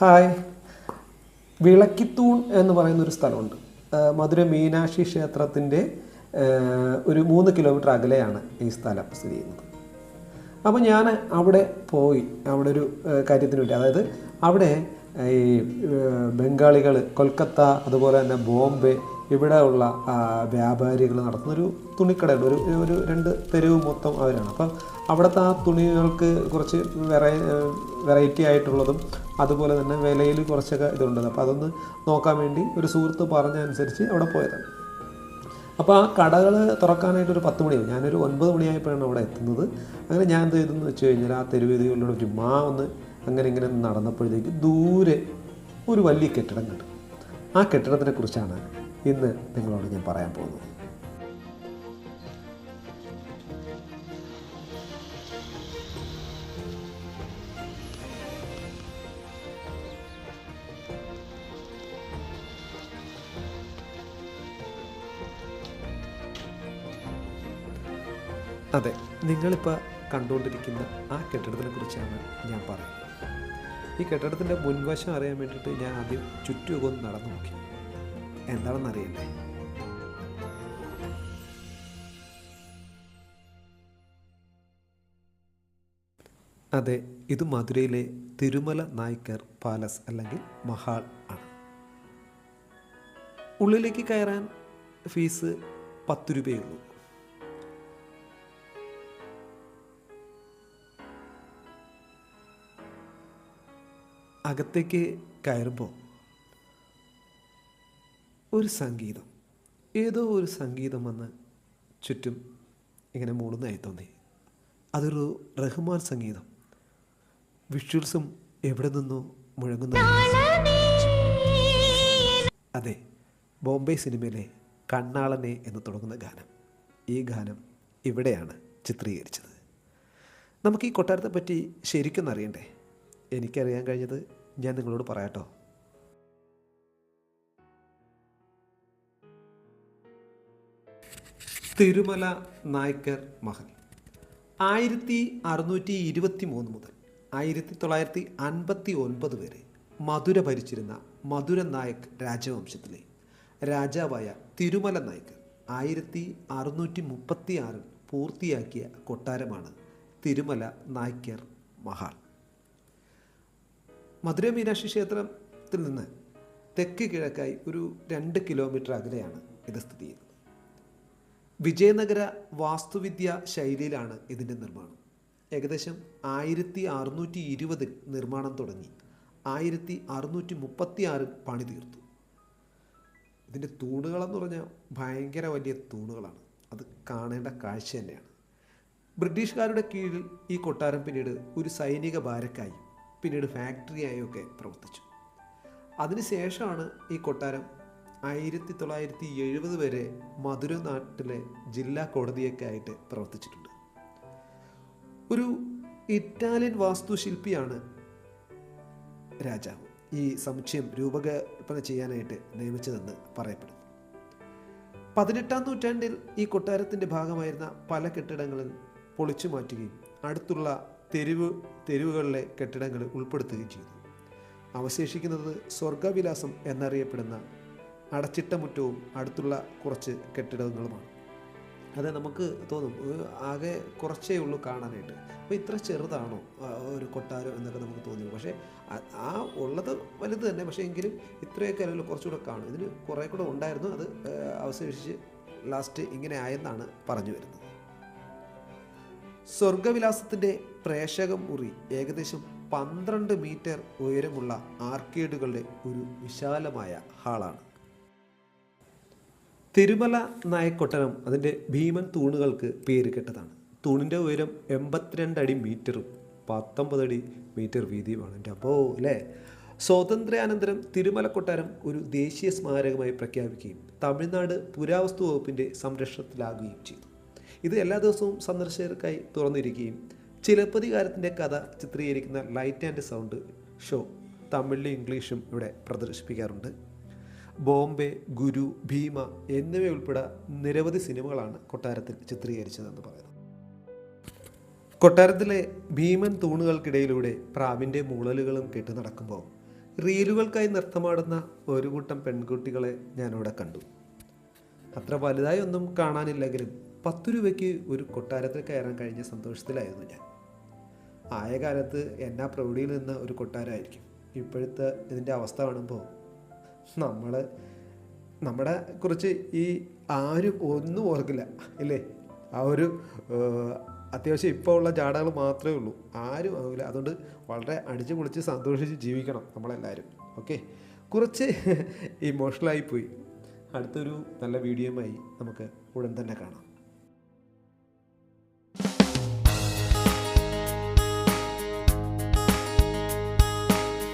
Hi. വിളക്കിത്തൂൺ എന്ന് പറയുന്ന ഒരു സ്ഥലമുണ്ട് മധുര മീനാക്ഷി ക്ഷേത്രത്തിന്റെ ഒരു മൂന്ന് കിലോമീറ്റർ അകലെയാണ് ഈ സ്ഥലം സ്ഥിതി ചെയ്യുന്നത്. അപ്പോൾ ഞാൻ അവിടെ പോയി അവിടെ ഒരു കാര്യത്തിന് വേണ്ടി. അതായത് അവിടെ ഈ ബംഗാളികൾ കൊൽക്കത്ത അതുപോലെ തന്നെ ബോംബെ ഇവിടെ ഉള്ള വ്യാപാരികൾ നടത്തുന്നൊരു തുണിക്കടയുണ്ട്. ഒരു ഒരു രണ്ട് തെരുവ് മൊത്തം അവരാണ്. അപ്പം അവിടുത്തെ ആ തുണികൾക്ക് കുറച്ച് വെറൈ വെറൈറ്റി ആയിട്ടുള്ളതും അതുപോലെ തന്നെ വിലയിൽ കുറച്ചൊക്കെ ഇതുണ്ട്. അപ്പോൾ അതൊന്ന് നോക്കാൻ വേണ്ടി ഒരു സുഹൃത്ത് പറഞ്ഞ അനുസരിച്ച് അവിടെ പോയതാണ്. അപ്പോൾ ആ കടകൾ തുറക്കാനായിട്ട് ഒരു പത്ത് മണിയാവും ഞാനൊരു ഒൻപത് മണിയായപ്പോഴാണ് അവിടെ എത്തുന്നത്. അങ്ങനെ ഞാൻ എന്ത് ചെയ്തെന്ന് വെച്ച് കഴിഞ്ഞാൽ ആ തെരുവേദികളിലൂടെ ഒരു മാ ഒന്ന് അങ്ങനെ ഇങ്ങനെ നടന്നപ്പോഴത്തേക്ക് ദൂരെ ഒരു വലിയ കെട്ടിടം കണ്ടു. ആ കെട്ടിടത്തിനെ കുറിച്ചാണ് ഇന്ന് നിങ്ങളോട് ഞാൻ പറയാൻ പോകുന്നത്. അതെ നിങ്ങളിപ്പോൾ കണ്ടുകൊണ്ടിരിക്കുന്ന ആ കെട്ടിടത്തിനെ കുറിച്ചാണ് ഞാൻ പറയുന്നത്. ഈ കെട്ടിടത്തിന്റെ മുൻവശം അറിയാൻ വേണ്ടിയിട്ട് ഞാൻ ആദ്യം ചുറ്റുമൊക്കെ ഒന്ന് നടന്നു നോക്കി. എന്താണെന്ന് അറിയണ്ടേ അതെ ഇത് മധുരയിലെ തിരുമല നായ്ക്കർ പാലസ് അല്ലെങ്കിൽ മഹാൾ ആണ്. ഉള്ളിലേക്ക് കയറാൻ ഫീസ് പത്ത് രൂപയുള്ളൂ. അകത്തേക്ക് കയറുമ്പോൾ ഒരു സംഗീതം. ഏതോ ഒരു സംഗീതം വന്ന് ചുറ്റും ഇങ്ങനെ മൂളുന്നതായി തോന്നി. അതൊരു റഹ്മാൻ സംഗീതം. വിഷ്വൽസും എവിടെ നിന്നോ മുഴങ്ങുന്ന അതെ ബോംബെ സിനിമയിലെ കണ്ണാളനെ എന്ന് തുടങ്ങുന്ന ഗാനം. ഈ ഗാനം ഇവിടെയാണ് ചിത്രീകരിച്ചത്. നമുക്ക് ഈ കൊട്ടാരത്തെ പറ്റി ശരിക്കും അറിയണ്ടേ? എനിക്കറിയാൻ കഴിഞ്ഞത് ഞാൻ നിങ്ങളോട് പറയാട്ടോ. തിരുമല നായ്ക്കർ മഹൽ. ആയിരത്തി അറുന്നൂറ്റി ഇരുപത്തി മൂന്ന് മുതൽ ആയിരത്തി തൊള്ളായിരത്തി അൻപത്തി ഒൻപത് വരെ മധുര ഭരിച്ചിരുന്ന മധുര നായക് രാജവംശത്തിലെ രാജാവായ തിരുമല നായ്ക്കർ ആയിരത്തി അറുന്നൂറ്റി മുപ്പത്തി ആറിൽ പൂർത്തിയാക്കിയ കൊട്ടാരമാണ് തിരുമല നായ്ക്കർ മഹൽ. മധുര മീനാക്ഷി ക്ഷേത്രത്തിൽ നിന്ന് തെക്ക് കിഴക്കായി ഒരു രണ്ട് കിലോമീറ്റർ അകലെയാണ് ഇത് സ്ഥിതി ചെയ്യുന്നത്. വിജയനഗര വാസ്തുവിദ്യ ശൈലിയിലാണ് ഇതിന്റെ നിർമ്മാണം. ഏകദേശം ആയിരത്തി അറുന്നൂറ്റി ഇരുപതിൽ നിർമ്മാണം തുടങ്ങി. ആയിരത്തി അറുന്നൂറ്റി മുപ്പത്തി ആറിൽ പണി തീർത്തു. ഇതിന്റെ തൂണുകളെന്ന് പറഞ്ഞാൽ ഭയങ്കര വലിയ തൂണുകളാണ്. അത് കാണേണ്ട കാഴ്ച തന്നെയാണ്. ബ്രിട്ടീഷുകാരുടെ കീഴിൽ ഈ കൊട്ടാരം പിന്നീട് ഒരു സൈനിക ബാരക്കായി പിന്നീട് ഫാക്ടറിയായും ഒക്കെ പ്രവർത്തിച്ചു. അതിനുശേഷമാണ് ഈ കൊട്ടാരം ആയിരത്തി തൊള്ളായിരത്തി എഴുപത് വരെ മധുര നാട്ടിലെ ജില്ലാ കോടതിയൊക്കെ ആയിട്ട് പ്രവർത്തിച്ചിട്ടുണ്ട്. ഒരു ഇറ്റാലിയൻ വാസ്തുശില്പിയാണ് രാജാവ്. ഈ സമുച്ചയം രൂപകൽപ്പന ചെയ്യാനായിട്ട് നിയമിച്ചതെന്ന് പറയപ്പെടുന്നു. പതിനെട്ടാം നൂറ്റാണ്ടിൽ ഈ കൊട്ടാരത്തിന്റെ ഭാഗമായിരുന്ന പല കെട്ടിടങ്ങളിൽ പൊളിച്ചു മാറ്റുകയും അടുത്തുള്ള തെരുവ് തെരുവുകളിലെ കെട്ടിടങ്ങൾ ഉൾപ്പെടുത്തുകയും ചെയ്തു. അവശേഷിക്കുന്നത് സ്വർഗവിലാസം എന്നറിയപ്പെടുന്ന അടച്ചിട്ട മുറ്റവും അടുത്തുള്ള കുറച്ച് കെട്ടിടങ്ങളുമാണ്. അത് നമുക്ക് തോന്നും ആകെ കുറച്ചേ ഉള്ളൂ കാണാനായിട്ട്. അപ്പോൾ ഇത്ര ചെറുതാണോ ഒരു കൊട്ടാരം എന്നൊക്കെ നമുക്ക് തോന്നി പക്ഷേ ആ- ഉള്ളത് വലുത് തന്നെ. പക്ഷേ എങ്കിലും ഇത്രയൊക്കെ അല്ലെങ്കിൽ കുറച്ചുകൂടെ കാണും. ഇതിന് കുറേ കൂടെ ഉണ്ടായിരുന്നു. അത് അവശേഷിച്ച് ലാസ്റ്റ് ഇങ്ങനെ ആയെന്നാണ് പറഞ്ഞു വരുന്നത്. സ്വർഗവിലാസത്തിന്റെ പ്രേക്ഷക മുറി ഏകദേശം പന്ത്രണ്ട് മീറ്റർ ഉയരമുള്ള ആർക്കേഡുകളുടെ ഒരു വിശാലമായ ഹാളാണ്. തിരുമല നായക്കൊട്ടനം അതിന്റെ ഭീമൻ തൂണുകൾക്ക് പേര് കെട്ടതാണ്. തൂണിന്റെ ഉയരം എൺപത്തിരണ്ട് അടി മീറ്ററും പത്തൊമ്പത് അടി മീറ്റർ വീതിയുമാണ്. എന്റെ അപ്പോൾ അല്ലേ? സ്വാതന്ത്ര്യാനന്തരം തിരുമല കൊട്ടാരം ഒരു ദേശീയ സ്മാരകമായി പ്രഖ്യാപിക്കുകയും തമിഴ്നാട് പുരാവസ്തു വകുപ്പിന്റെ സംരക്ഷണത്തിലാകുകയും ചെയ്തു. ഇത് എല്ലാ ദിവസവും സന്ദർശകർക്കായി തുറന്നിരിക്കുകയും ചിലപ്പതികാരത്തിന്റെ കഥ ചിത്രീകരിക്കുന്ന ലൈറ്റ് ആൻഡ് സൗണ്ട് ഷോ തമിഴിലും ഇംഗ്ലീഷും ഇവിടെ പ്രദർശിപ്പിക്കാറുണ്ട്. ബോംബെ ഗുരു ഭീമ എന്നിവയുൾപ്പെടെ നിരവധി സിനിമകളാണ് കൊട്ടാരത്തിൽ ചിത്രീകരിച്ചതെന്ന് പറയുന്നു. കൊട്ടാരത്തിലെ ഭീമൻ തൂണുകൾക്കിടയിലൂടെ പ്രാവിന്റെ മൂളലുകളും കെട്ടു നടക്കുമ്പോൾ റീലുകൾക്കായി നൃത്തമാടുന്ന ഒരു കൂട്ടം പെൺകുട്ടികളെ ഞാനിവിടെ കണ്ടു. അത്ര വലുതായി ഒന്നും കാണാനില്ലെങ്കിലും പത്ത് രൂപയ്ക്ക് ഒരു കൊട്ടാരത്തിൽ കയറാൻ കഴിഞ്ഞ സന്തോഷത്തിലായിരുന്നു ഞാൻ. ആയ കാലത്ത് എന്നാ പ്രൗഢിയിൽ നിന്ന ഒരു കൊട്ടാരമായിരിക്കും. ഇപ്പോഴത്തെ ഇതിന്റെ അവസ്ഥ കാണുമ്പോൾ നമ്മൾ നമ്മുടെ കുറിച്ച് ഈ ആരും ഒന്നും ഓർക്കില്ല ഇല്ലേ? ആ ഒരു അത്യാവശ്യം ഇപ്പോൾ ഉള്ള ജാടകൾ മാത്രമേ ഉള്ളൂ. ആരും ആവില്ല അതുകൊണ്ട് വളരെ അടിച്ചു പൊളിച്ച് സന്തോഷിച്ച് ജീവിക്കണം നമ്മളെല്ലാവരും ഓക്കെ? കുറച്ച് ഇമോഷണലായി പോയി. അടുത്തൊരു നല്ല വീഡിയോയുമായി നമുക്ക് ഉടൻ തന്നെ കാണാം.